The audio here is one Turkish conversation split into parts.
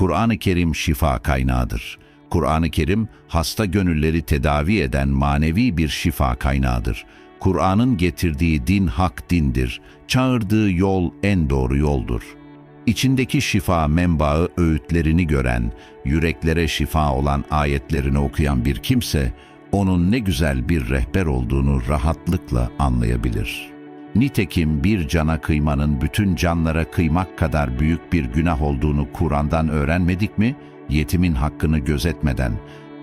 Kur'an-ı Kerim şifa kaynağıdır. Kur'an-ı Kerim hasta gönülleri tedavi eden manevi bir şifa kaynağıdır. Kur'an'ın getirdiği din hak dindir. Çağırdığı yol en doğru yoldur. İçindeki şifa menbaı öğütlerini gören, yüreklere şifa olan ayetlerini okuyan bir kimse, onun ne güzel bir rehber olduğunu rahatlıkla anlayabilir. Nitekim bir cana kıymanın bütün canlara kıymak kadar büyük bir günah olduğunu Kur'an'dan öğrenmedik mi? Yetimin hakkını gözetmeden,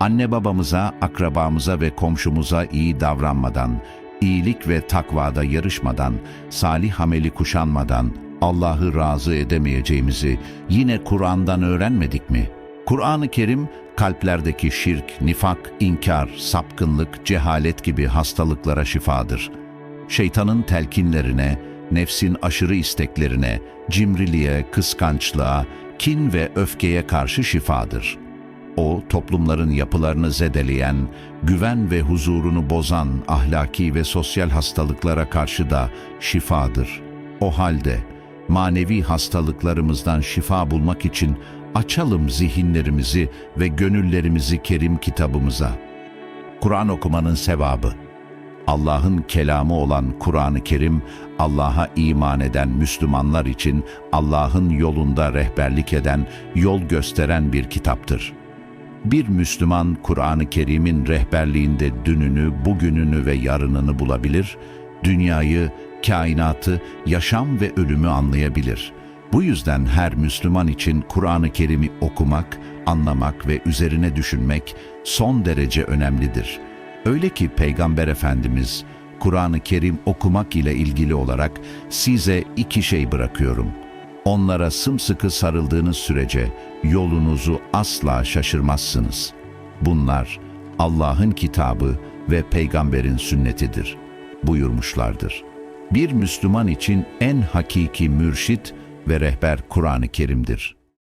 anne babamıza, akrabamıza ve komşumuza iyi davranmadan, iyilik ve takvada yarışmadan, salih ameli kuşanmadan Allah'ı razı edemeyeceğimizi yine Kur'an'dan öğrenmedik mi? Kur'an-ı Kerim kalplerdeki şirk, nifak, inkar, sapkınlık, cehalet gibi hastalıklara şifadır. Şeytanın telkinlerine, nefsin aşırı isteklerine, cimriliğe, kıskançlığa, kin ve öfkeye karşı şifadır. O, toplumların yapılarını zedeleyen, güven ve huzurunu bozan ahlaki ve sosyal hastalıklara karşı da şifadır. O halde manevi hastalıklarımızdan şifa bulmak için açalım zihinlerimizi ve gönüllerimizi Kerim kitabımıza. Kur'an okumanın sevabı. Allah'ın kelamı olan Kur'an-ı Kerim, Allah'a iman eden Müslümanlar için Allah'ın yolunda rehberlik eden, yol gösteren bir kitaptır. Bir Müslüman Kur'an-ı Kerim'in rehberliğinde dününü, bugününü ve yarınını bulabilir, dünyayı, kainatı, yaşam ve ölümü anlayabilir. Bu yüzden her Müslüman için Kur'an-ı Kerim'i okumak, anlamak ve üzerine düşünmek son derece önemlidir. Öyle ki Peygamber Efendimiz, Kur'an-ı Kerim okumak ile ilgili olarak size iki şey bırakıyorum. Onlara sımsıkı sarıldığınız sürece yolunuzu asla şaşırmazsınız. Bunlar Allah'ın kitabı ve peygamberin sünnetidir buyurmuşlardır. Bir Müslüman için en hakiki mürşit ve rehber Kur'an-ı Kerim'dir.